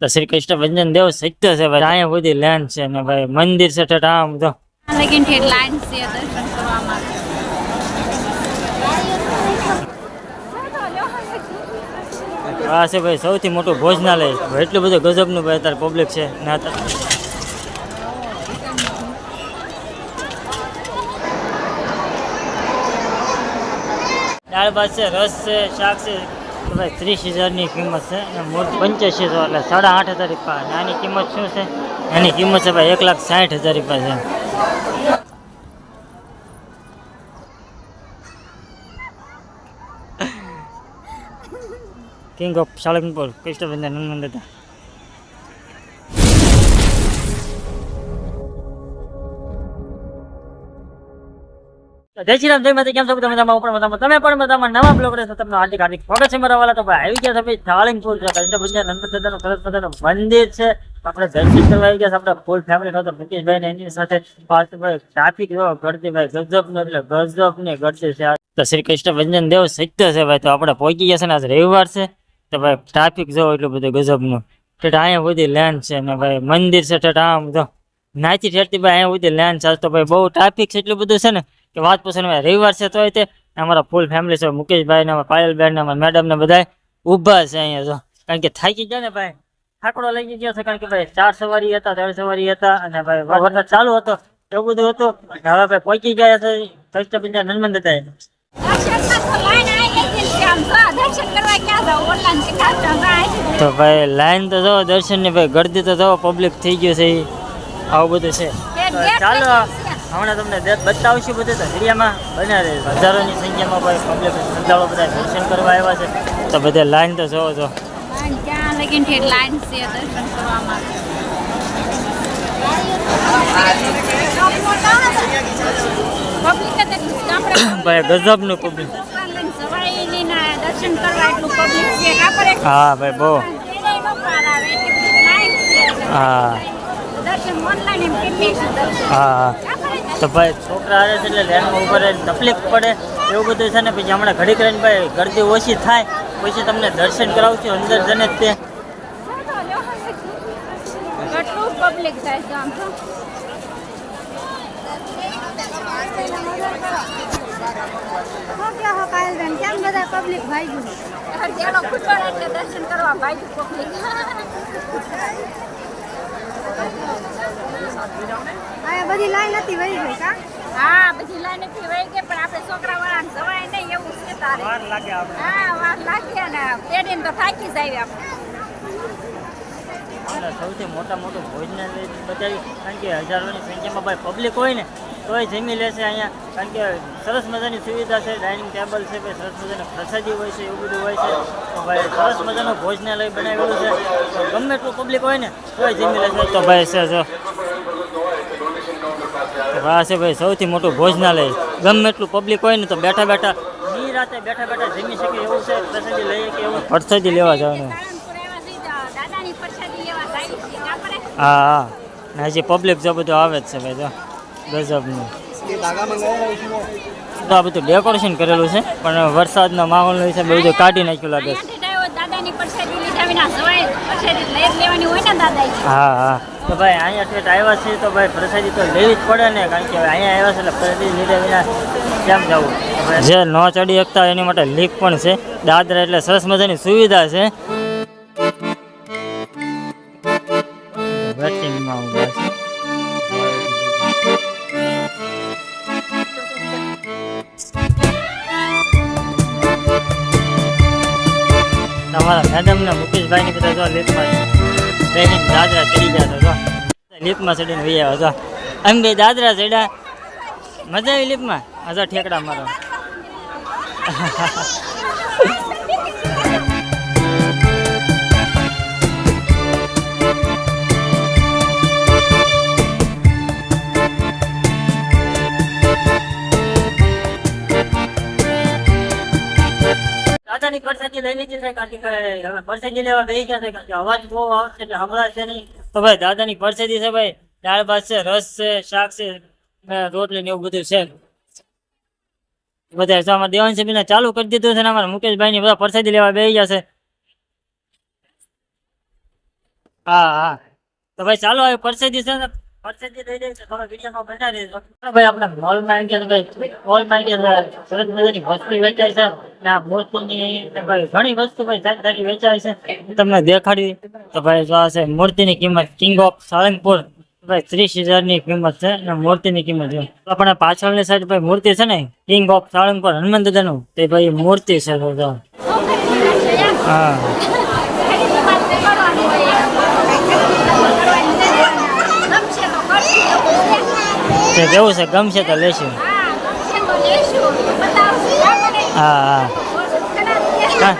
તો શ્રી કૃષ્ણ ભંજન દેવ સત્ય છે ભાઈ. અહીંયા બધી લેન્ડ છે ને ભાઈ. મંદિર છે ઠેઠ આમ ઠેઠ લાઈન છે દર્શન કરવા માટે આ છે ભાઈ સૌથી મોટું ભોજનાલય. એટલું બધું ગજબનું ભાઈ અત્યારે પબ્લિક છે. ને અત્યારે દાળ ભાત છે રસ છે શાક છે. તો ભાઈ, ત્રીસ હજારની કિંમત છે અને મૂર્તિ પંચ્યાસી સો એટલે સાડા આઠ હજાર રૂપિયા. અને આની કિંમત શું છે? એની કિંમત છે ભાઈ, એક લાખ સાઠ હજાર રૂપિયા છે. કિંગ ઓફ સાળંગપુર કૃષ્ણબંધન હનુમાન દાદા જય શ્રી રામ, જય માતા કેમ છો? તમે તમારા ઉપર મતામાં તમે પણ મતામાં નવા બ્લોગ રહેશો તમને હાર્દિક હાર્દિક સ્વાગત છે મારા વાલા. તો ભાઈ, આવી ગયા તમે ભાઈ સાળંગપુર છે કૃષ્ણબંધન હનુમાન દાદાનું સરસ મંદિર છે. આપણે દર્શન કરવા આવી ગયા આપણે ફૂલ ફેમિલી નહોતો મુકેશભાઈ ને એની સાથે પાર્થભાઈ ટ્રાફિક જો ગળતી ભાઈ ગજબ નો એટલે ગજબ ને ગળતી છે. તો શ્રી કૃષ્ણ ભંજન દેવ સત્ય છે ભાઈ. તો આપણે પહોંચી ગયા છે ને આજ રવિવાર છે. તો ભાઈ ટ્રાફિક જો એટલું બધું ગજબનું. ઠેઠ અહીંયા બધી લેન્ડ છે ને ભાઈ, મંદિર છે ઠેઠ આમ જો. નાચી ઠેરતી ભાઈ અહીંયા બધી લેન્ડ ચાલતો ભાઈ બહુ ટ્રાફિક છે એટલું બધું છે ને. કે વાત પૂછો ને રવિવાર છે તોય તે અમારા ફૂલ ફેમિલી છે, મુકેશભાઈ ને અમારા પાયલબેન ને અમારા મેડમ ને બધા ઊભા છે અહીંયા જો. કારણ કે થાકી ગયા ને ભાઈ. થાકડો લઈ ગયો છે કારણ કે ભાઈ ચાર સવારી હતા, ત્રણ સવારી હતા અને ભાઈ વરસાદ ચાલુ હતો, એવું બધું હતું. હવે ભાઈ પહોંચી ગયા છે કૃષ્ણબંધન હનુમાન દાદા હતા તો તો તો ભાઈ લાઈન તો જો દર્શનની ભાઈ ગરદી તો જો પબ્લિક થઈ ગયું છે આવું બધું છે. ચાલો હમણાં તમને બતાવશું બધું તો એરિયામાં બન્યા રહે હજારોની સંખ્યામાં ભાઈ પબ્લિક શ્રદ્ધાળુ બધા દર્શન કરવા આવ્યા છે. તો બધે લાઈન તો જોવો છો ક્યાં લગીન લાઈન છે દર્શન કરવા માટે ભાઈ ગજબનું પબ્લિક હા ભાઈ બહુ. હા. હા હા. તો ભાઈ છોકરા આવે છે એટલે લેનમાં ઉપર તકલીફ પડે એવું બધું છે ને. પછી હમણાં ઘડી કરીને ભાઈ ગરદી ઓછી થાય પછી તમને દર્શન કરાવશું અંદર જને જ તે. પબ્લિક થાય છે આમ તો. કેમ બધા પબ્લિક ભાઈ ગયું? ખૂટવાડ એટલે દર્શન કરવા ભાઈ પબ્લિક આ બધી લાઈન હતી વહી ગઈ કા? હા બધી લાઈનથી વહી ગઈ પણ આપણે છોકરા વાળા જવાય નહીં એવું છે તારે. વાર લાગે આપણે. હા વાર લાગે ને પેઢીને તો થાકી જાય આપણે સૌથી મોટા મોટું ભોજનાલય બતાવ્યું. કારણ કે હજારોની સંખ્યામાં ભાઈ પબ્લિક હોય ને તોય જમી લેશે અહીંયા. કારણ કે સરસ મજાની સુવિધા છે ડાઇનિંગ ટેબલ છે ભાઈ સરસ મજાની પ્રસાદી હોય છે એવું બધું હોય છે. તો ભાઈ સરસ મજાનું ભોજનાલય બનાવેલું છે. તો ગમે એટલું પબ્લિક હોય ને તોય જમી લેશે તો ભાઈ છે જો. તો આ છે ભાઈ સૌથી મોટું ભોજનાલય. ગમે એટલું પબ્લિક હોય ને તો બેઠા બેઠા ની રાતે બેઠા બેઠા જમી શકે એવું છે પ્રસાદી લઈએ કે એવું? પ્રસાદી લેવા જવાનું. છે હા હા. ને હજી પબ્લિક જો બધું આવે જ છે ભાઈ જો. ગજબનું. તો આ બધું ડેકોરેશન કરેલું છે પણ વરસાદનો માહોલ હિસાબે બધું કાઢી નાખ્યું લાગે છે. અહીંયાથી ડાયો દાદાની પ્રસાદી લીધા વિના જવાય પ્રસાદી લઈ જ લેવાની હોય ને દાદા હા હા. તો ભાઈ અહીંયા ઠેઠ આવ્યા છે તો ભાઈ પ્રસાદી તો લેવી જ પડે ને, કારણ કે અહીંયા આવ્યા છે એટલે પ્રસાદી લીધે વિના કેમ જવું? જે ન ચડી શકતા એની માટે લીક પણ છે. દાદરા એટલે સરસ મજાની સુવિધા છે. તમારા મેડમ ને મુકેશભાઈ ની બધા જો લીફમાં બેહીને દાદરા ચડી ગયા હતા જો લીફમાં ચડીને વહી આવ્યા, જો. એમ બે દાદરા ચડ્યા, મજા આવી લિફ્ટમાં? આ ઠેકડા મારો. પરસાદી લઈ લીધી છે છે છે ભાઈ છે દાળ, ભાત છે, રસ છે, શાક છે રોટલી ને એવું બધું છે. બધા દેવાન દેવાંશ બેને ચાલુ કરી દીધું છે ને અમારા મુકેશભાઈ ની બધા પરસાદી લેવા બે ગયા છે. હા હા. તો ભાઈ, ચાલો હવે પરસેદી છે ને પરસેદી દઈ દઈ થોડો વિડીયોમાં બનાવી દેજો. ભાઈ આપણે મોલમાં આવી ગયા ભાઈ મોલમાં આવી ગયા સરસ મજાની વસ્તુ વેચાય છે. આ મૂર્તિની ભાઈ ઘણી વસ્તુ ભાઈ વેચાય છે. તમને દેખાડી તો ભાઈ જો આ છે મૂર્તિની કિંમત કિંગ ઓફ સાળંગપુર ભાઈ ત્રીસ હજારની કિંમત છે અને મૂર્તિની કિંમત છે. આપણે પાછળની સાઈડ ભાઈ મૂર્તિ છે ને કિંગ ઓફ સાળંગપુર હનુમાન દાદાનું તે ભાઈ મૂર્તિ છે. હા ખરીદી વાત તો કરવાની હોય એમ. કરવાની છે. ગમશે તો કરશું એવું છે. કેવું છે ગમશે તો લેશું. હા. હા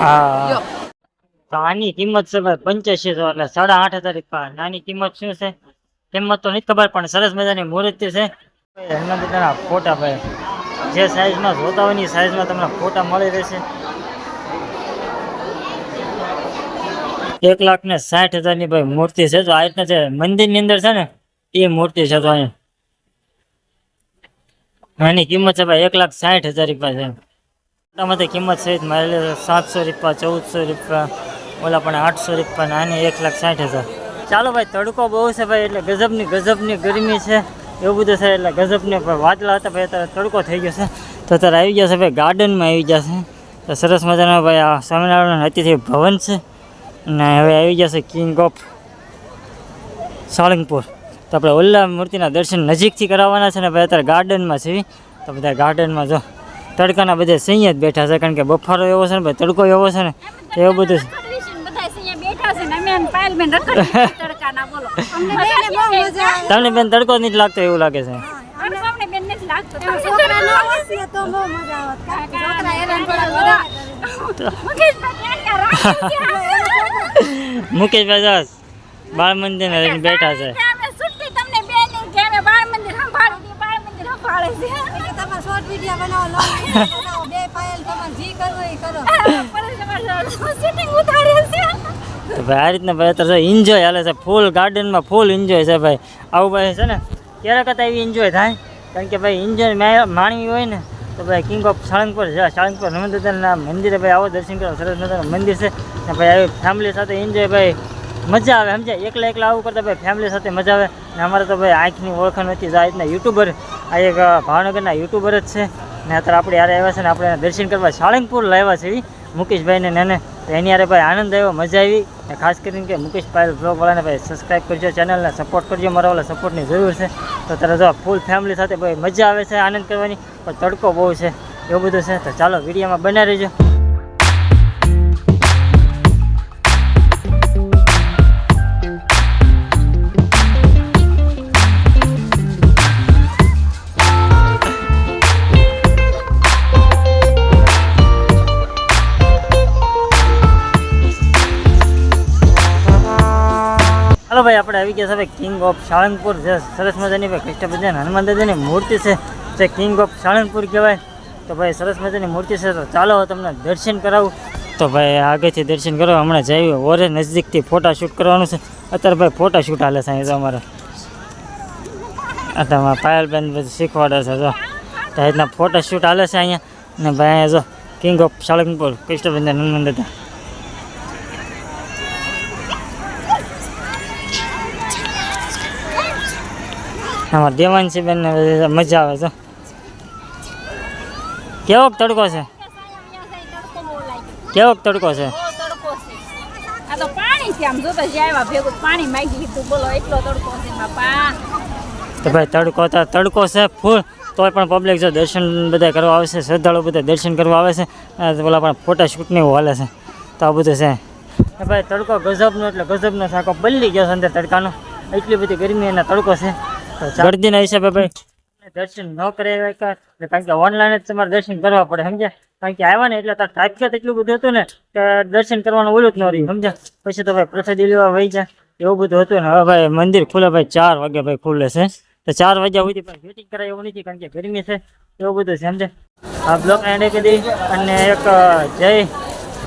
હા. તો આની કિંમત છે ભાઈ પંચ્યાસી સો એટલે સાડા આઠ હજાર રૂપિયા. નાની કિંમત શું છે? કિંમત તો નથી ખબર પણ સરસ મજાની મૂર્તિ છે. હનુમાન દાદાના ફોટા ભાઈ જે સાઈઝમાં જોતા હોયની સાઈઝમાં તમને ફોટા મળી રહેશે. એક લાખ ને સાઠ હજારની ભાઈ મૂર્તિ છે. તો આ રીતના જે મંદિરની અંદર છે ને, એ મૂર્તિ છે તો અહીંયા. એની કિંમત છે ભાઈ એક લાખ સાઠ હજાર રૂપિયા છે. ટમાટે કિંમત સહિત મારેલી સાતસો રૂપિયા, ચૌદસો રૂપિયા, ઓલા પણ આઠસો રૂપિયા નાની એક લાખ સાઠ હજાર. ચાલો ભાઈ, તડકો બહુ છે ભાઈ, એટલે ગજબની ગજબની ગરમી છે. એવું બધું છે એટલે ગજબની વાદળા હતા ભાઈ, અત્યારે તડકો થઈ ગયો છે. તો અત્યારે આવી ગયા છે ભાઈ, ગાર્ડનમાં આવી ગયા છે. તો સરસ મજાના ભાઈ આ સ્વામિનારાયણ અતિથિ ભવન છે. અને હવે આવી ગયા છે કિંગ ઓફ સાળંગપુર. તો આપણે ઓલ્લા મૂર્તિના દર્શન નજીકથી કરાવવાના છે ને ભાઈ અત્યારે ગાર્ડનમાં છે તો બધા ગાર્ડનમાં જો તડકાના બધે સિંહ જ બેઠા છે કારણ કે બફારો એવો છે ને ભાઈ તડકો એવો છે ને એવું બધું તમને બેન તડકો નથી લાગતો એવું લાગે છે? છોકરા મુકેશભાઈ દાસ બાળ મંદિર લઈને બેઠા છે. તો ભાઈ આ રીતના ભાઈ અત્યારે એન્જોય હાલે છે ફૂલ ગાર્ડનમાં ફૂલ એન્જોય છે ભાઈ. આવું ભાઈ છે ને ક્યારેક એવી એન્જોય થાય કારણ કે ભાઈ એન્જોય માણવી હોય ને તો ભાઈ કિંગ ઓફ સાળંગપુર છે. સાળંગપુર હનુમાન મંદિરે ભાઈ આવો દર્શન કરો. સરસ મજાનું મંદિર છે. ને ભાઈ આવી ફેમિલી સાથે એન્જોય ભાઈ મજા આવે. સમજાય? એકલા એકલા આવું કરતા ભાઈ ફેમિલી સાથે મજા આવે. ને અમારે તો ભાઈ આંખની ઓળખ નથી આ રીતના યુટ્યુબર આ એક ભાવનગરના યુટ્યુબર જ છે. ને અત્યારે આપણે યારે આવ્યા છે ને આપણે દર્શન કરવા સાળંગપુર લાવ્યા છે મુકેશભાઈને ને એની યારે ભાઈ આનંદ આવ્યો, મજા આવી. ખાસ કરીને કે મુકેશ પાયલ બ્લોગવાળાને ભાઈ સબસ્ક્રાઈબ કરજો ચેનલને સપોર્ટ કરજો. મારા વાળા સપોર્ટની જરૂર છે. તો તરત ફૂલ ફેમિલી સાથે ભાઈ મજા આવે છે, આનંદ કરવાની. પણ તડકો બહુ છે, એવું બધું છે. તો ચાલો, વિડીયોમાં બનાવી રહેજો. ભાઈ, આપણે આવી ગયા છે ભાઈ કિંગ ઓફ સાળંગપુર જે સરસ મજાની ભાઈ કૃષ્ણ ભગવાન હનુમાન દાદાની મૂર્તિ છે, જે કિંગ ઓફ સાળંગપુર કહેવાય. તો ભાઈ, સરસ મજાની મૂર્તિ છે, તો ચાલો તમને દર્શન કરાવું. તો ભાઈ, આગળથી દર્શન કરો, હમણાં જઈએ ઓરે નજદીકથી ફોટા શૂટ કરવાનું છે. અત્યારે ભાઈ ફોટા શૂટ હાલે છે તો અમારે. અત્યારે પાયલબેન બધું શીખવાડે છે, જો. તો રીતના ફોટા શૂટ હાલે છે અહીંયા. ને ભાઈ, અહીંયા જો કિંગ ઓફ સાળંગપુર કૃષ્ણ ભગવાન હનુમાન દાદા આમાં દેવાંશી બેન મજા આવે છે. કેવોક તડકો છે? કેવોક તડકો છે? તો ભાઈ તડકો તો તડકો છે ફૂલ. તોય પણ પબ્લિક જો દર્શન બધા કરવા આવે છે શ્રદ્ધાળુ બધા દર્શન કરવા આવે છે પેલા પણ ફોટા શૂટને એવું હાલે છે. તો આ બધું છે. ભાઈ તડકો ગજબનો એટલે ગજબનો સાકો બદલી ગયો છે અંદર તડકાનો. એટલી બધી ગરમી એના તડકો છે. ગરદીના હિસાબે ભાઈ. દર્શન ન કરે એવા કા- એટલે કારણ કે ઓનલાઈન જ તમારે દર્શન કરવા પડે સમજ્યા? કારણ કે આવ્યા ને એટલે તાર ટ્રાફિક એટલું બધું હતું ને કે દર્શન કરવાનું ઓલું જ ન રહ્યું સમજ્યા? પછી તો ભાઈ પ્રસાદી લેવા વહી જાય એવું બધું હતું ને હવે ભાઈ મંદિર ખુલે ભાઈ ચાર વાગે ભાઈ ખુલે છે. તો ચાર વાગ્યા સુધી પણ વેટિંગ કરાય એવું નથી કારણ કે ગરમી છે. એવું બધું છે સમજે આ બ્લોક એન્ડ કરી અને એક જય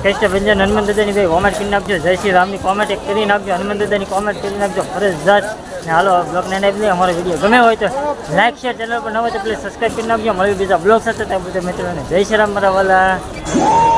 કૃષ્ણ ભંજન હનુમાન દાદાની ભાઈ કોમેન્ટ કરી નાખજો. જય શ્રી રામની કોમેન્ટ એક કરી નાખજો. હનુમાન દાદાની કોમેન્ટ કરી નાખજો. ફરજિયાત ને હાલો બ્લોગ ને એન્ડ અમારો વીડિયો ગમે હોય તો લાઈક શેર ચેનલ પર ન હોય તો પ્લીઝ સબસ્ક્રાઈબ કરી નાખજો. મળ્યું બીજા બ્લોગ સાથે. ત્યાં બધા મિત્રોને જય શ્રી રામ મારા વાલા.